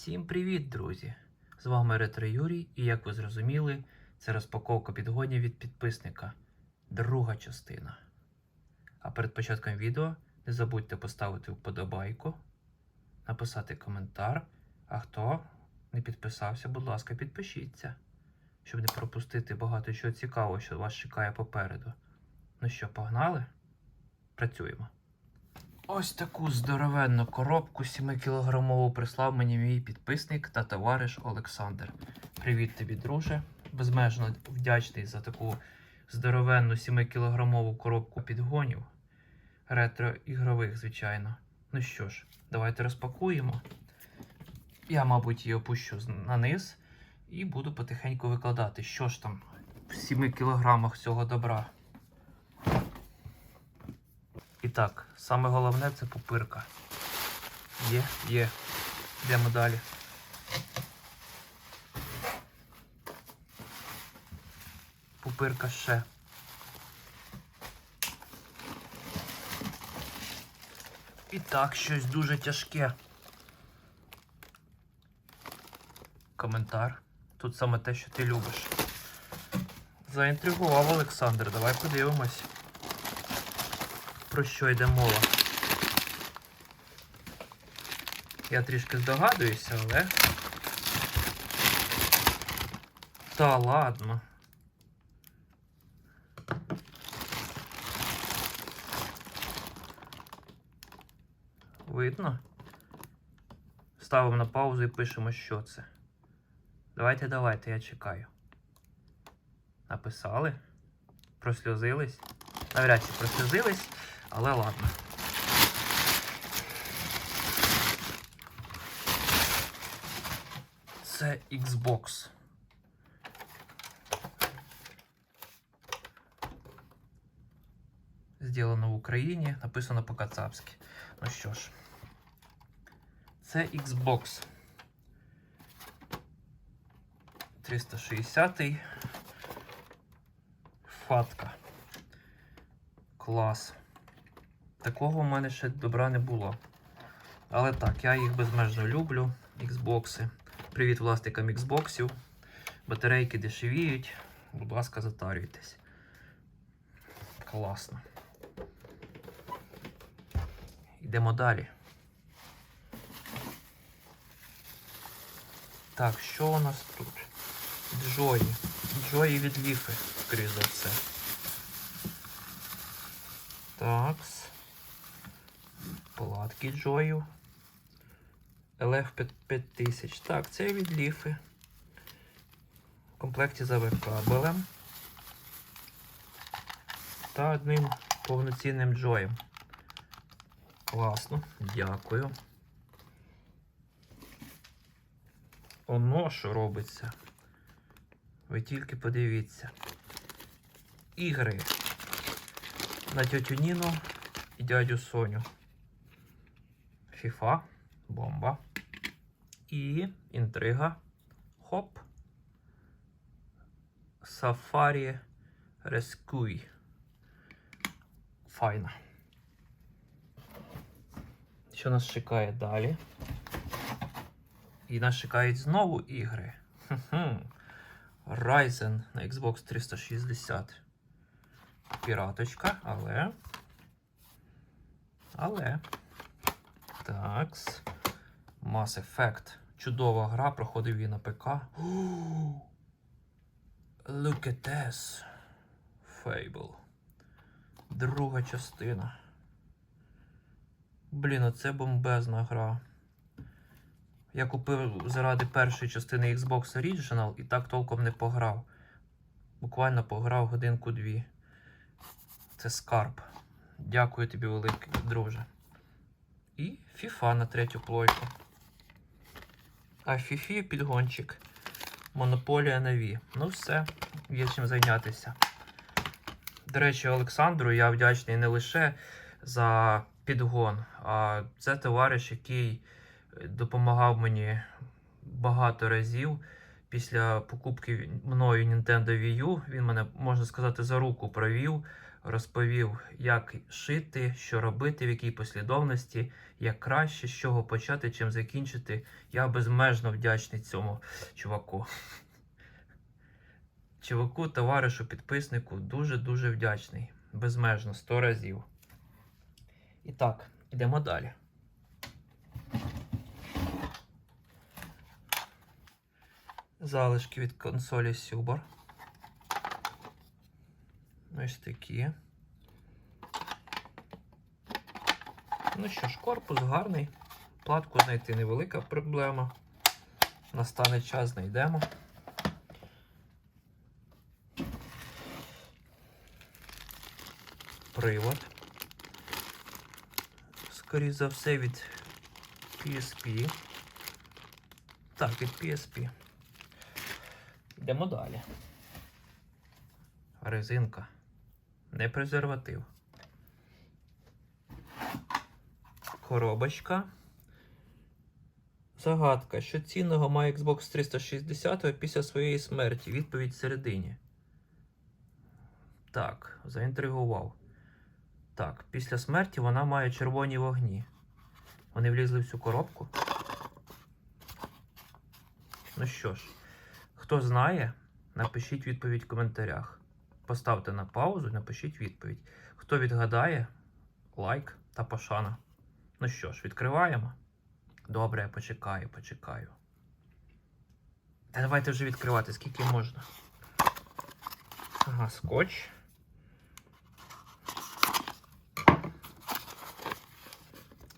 Всім привіт, друзі! З вами Ретро Юрій, і як ви зрозуміли, це розпаковка підгонів від підписника. Друга частина. А перед початком відео не забудьте поставити вподобайку, написати коментар. А хто не підписався, будь ласка, підпишіться, щоб не пропустити багато чого цікавого, що вас чекає попереду. Ну що, погнали? Працюємо. Ось таку здоровенну коробку 7-кілограмову прислав мені мій підписник та товариш Олександр. Привіт тобі, друже. Безмежно вдячний за таку здоровенну 7-кілограмову коробку підгонів. Ретро-ігрових, звичайно. Ну що ж, давайте розпакуємо. Я, мабуть, її опущу на низ і буду потихеньку викладати, що ж там в 7 кілограмах цього добра. Так, саме головне це пупирка. Є, є. Йдемо далі. Пупирка ще. І так, щось дуже тяжке. Коментар. Тут саме те, що ти любиш. Заінтригував Олександр. Давай подивимось про що йде мова. Я трішки здогадуюся, але. Та ладно. Видно? Ставимо на паузу і пишемо, що це. Давайте, давайте, я чекаю. Написали? Просльозились? Навряд чи прослізились, але ладно. Це Xbox. Зроблено в Україні, написано по-кацапськи. Ну що ж, це Xbox 360 фатка. Клас. Такого в мене ще добра не було. Але так, я їх безмежно люблю. Xbox. Привіт власникам Xbox. Батарейки дешевіють. Будь ласка, затарюйтесь. Класно. Йдемо далі. Так, що у нас тут? Джої. Джої від ліфи, скоріш за все. Такс. Палатки Джою. LF 5000. Так, це від ліфи. В комплекті з АВ-кабелем. Та одним повноцінним джоєм. Класно, дякую. Оно що робиться. Ви тільки подивіться. Ігри на тьотю і дядю Соню. Фіфа, бомба. І інтрига. Хоп. Сафарі Рескуй. Файна. Що нас чекає далі? І нас чекають знову ігри. Хм-хм. Ryzen на Xbox 360. Піраточка, але. Але. Такс. Mass Effect. Чудова гра, проходив її на ПК. Look at this. Fable. Друга частина. Блін, оце бомбезна гра. Я купив заради першої частини Xbox Original і так толком не пограв. Буквально пограв годинку-дві. Це скарб. Дякую тобі, великий друже. І FIFA на третю плойку. А FIFA підгончик. Монополія на Wii. Ну все, є чим зайнятися. До речі, Олександру я вдячний не лише за підгон, а це товариш, який допомагав мені багато разів. Після покупки мною Nintendo Wii U, він мене, можна сказати, за руку провів розповів, як шити, що робити, в якій послідовності, як краще, з чого почати, чим закінчити. Я безмежно вдячний цьому чуваку. Чуваку, товаришу, підписнику, дуже-дуже вдячний. Безмежно, 100 разів. І так, йдемо далі. Залишки від консолі Super. Ось такі. Ну що ж, корпус гарний. Платку знайти невелика проблема. Настане час, знайдемо. Привод. Скоріше за все від PSP. Так, від PSP. Йдемо далі. Резинка. Не презерватив. Коробочка. Загадка. Що цінного має Xbox 360 після своєї смерті? Відповідь всередині. Так, заінтригував. Так, після смерті вона має червоні вогні. Вони влізли в цю коробку. Ну що ж, хто знає, напишіть відповідь в коментарях. Поставте на паузу і напишіть відповідь. Хто відгадає, лайк та пошана. Ну що ж, відкриваємо. Добре, я почекаю, почекаю. Та давайте вже відкривати, скільки можна. Ага, скотч.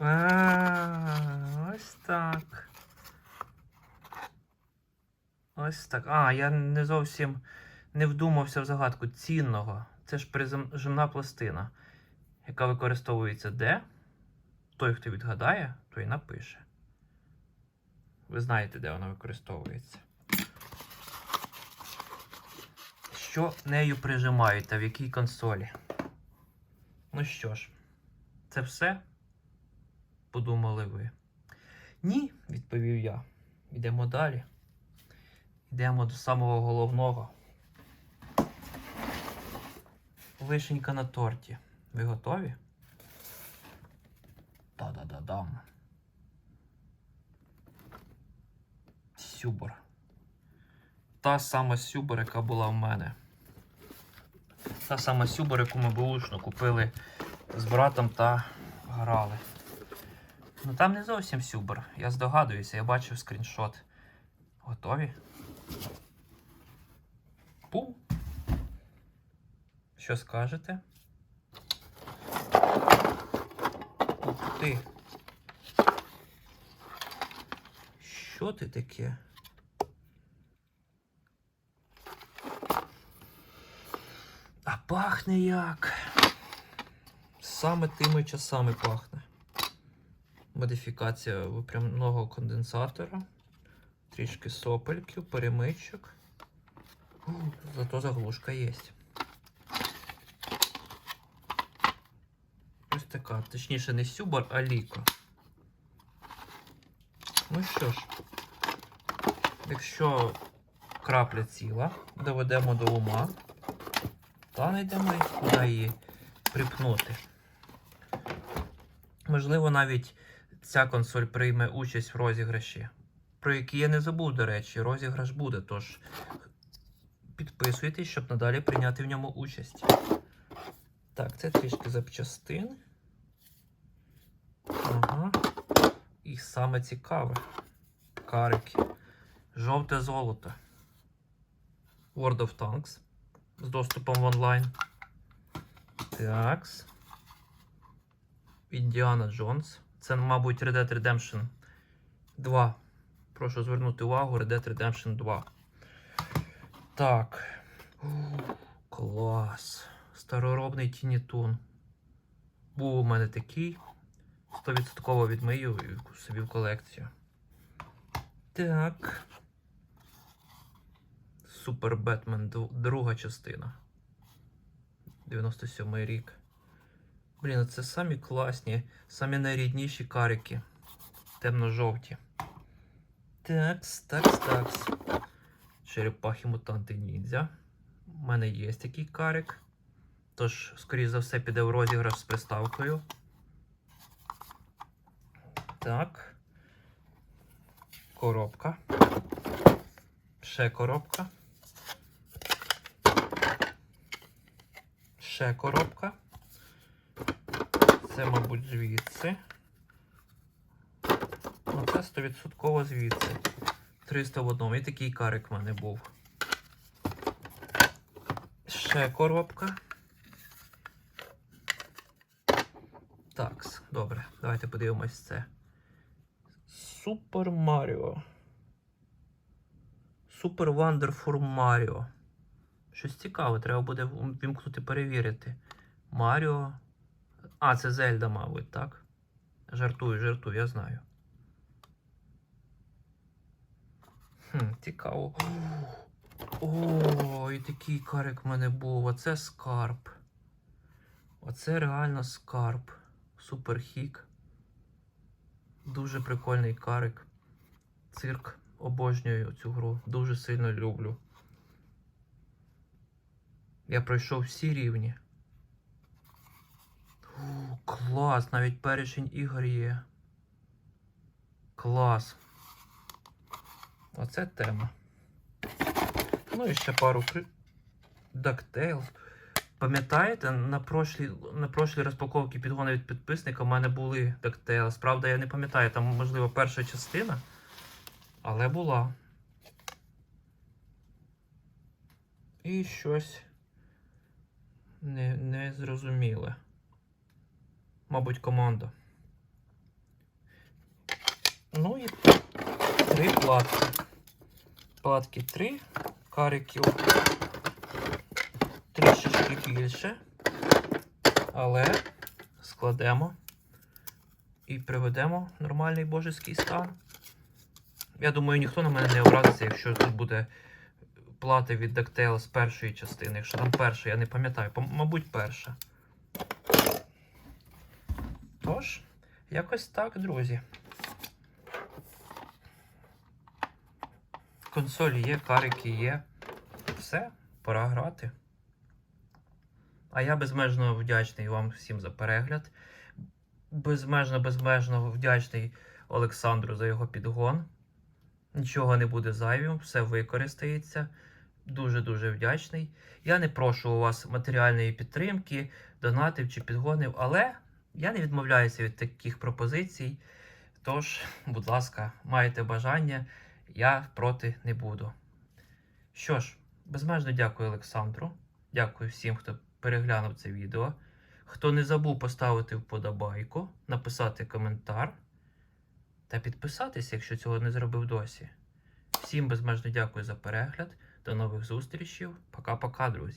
А, ось так. Ось так. А, я не зовсім не вдумався в загадку цінного. Це ж прижимна пластина, яка використовується де? Той, хто відгадає, той напише. Ви знаєте, де вона використовується. Що нею прижимають та в якій консолі? Ну що ж, це все? Подумали ви. Ні, відповів я. Йдемо далі. Йдемо до самого головного. Вишенька на торті. Ви готові? Та-да-да-дам. Сюбор. Та сама сюбор, яка була в мене. Та сама сюбор, яку ми бушно купили з братом та грали. Ну там не зовсім сюбор. Я здогадуюся, я бачив скріншот. Готові? Пу. Що скажете? Ух ти. Що ти таке? А пахне як. Саме тими часами пахне. Модифікація випрямного конденсатора. Трішки сопельків, перемичок. Зато заглушка є. Ось така. Точніше, не Сюбар, а Ліко. Ну що ж, якщо крапля ціла, доведемо до ума, та знайдемо куди її припнути. Можливо, навіть ця консоль прийме участь в розіграші, про який я не забув, до речі, розіграш буде, тож підписуйтесь, щоб надалі прийняти в ньому участь. Так, це трішки запчастин. Ага. І саме цікаве. Карики. Жовте золото. World of Tanks. З доступом в онлайн. Такс. Індіана Джонс. Це, мабуть, Red Dead Redemption 2. Прошу звернути увагу, Red Dead Redemption 2. Так. Клас. Староробний Тінітун. Був у мене такий. 100% відмию собі в колекцію. Так. Супер Бетмен, друга частина. 97 рік. Блін, це самі класні, самі найрідніші карики. Темно-жовті. Такс, такс, такс. Черепахи мутанти ніндзя. У мене є такий карик. Тож, скоріш за все, піде в розіграш з приставкою. Так. Коробка. Ще коробка. Ще коробка. Це, мабуть, звідси. Ну, це 100% звідси. 300 в одному. І такий карик в мене був. Ще коробка. Так, добре. Давайте подивимось це. Супер Маріо. Супер Вандерфур Маріо. Щось цікаве, треба буде вімкнути перевірити. Маріо. А, це Зельда, мабуть, так? Жартую, жартую, я знаю. Хм, цікаво. О, і такий карик в мене був. Оце скарб. Оце реально скарб. Супер хік. Дуже прикольний карик. Цирк. Обожнюю цю гру. Дуже сильно люблю. Я пройшов всі рівні. О, клас, навіть перечень ігор є. Клас. Оце тема. Ну і ще пару. DuckTales. Пам'ятаєте, на прошлій, на прошлій розпаковці підгони від підписника в мене були DuckTales. Правда, я не пам'ятаю, там, можливо, перша частина, але була. І щось не, незрозуміле. Мабуть, команда. Ну і три платки. Платки 3, кариків трішечки більше, але складемо і приведемо нормальний божеський стан. Я думаю, ніхто на мене не образиться, якщо тут буде плати від DuckTales з першої частини. Якщо там перша, я не пам'ятаю, мабуть, перша. Тож, якось так, друзі. Консолі є, карики є. Все, пора грати. А я безмежно вдячний вам всім за перегляд. Безмежно, безмежно вдячний Олександру за його підгон. Нічого не буде зайвим, все використається. Дуже-дуже вдячний. Я не прошу у вас матеріальної підтримки, донатів чи підгонів, але я не відмовляюся від таких пропозицій. Тож, будь ласка, маєте бажання, я проти не буду. Що ж, безмежно дякую Олександру. Дякую всім, хто переглянув це відео. Хто не забув поставити вподобайку, написати коментар та підписатися, якщо цього не зробив досі. Всім безмежно дякую за перегляд. До нових зустрічей. Пока-пока, друзі.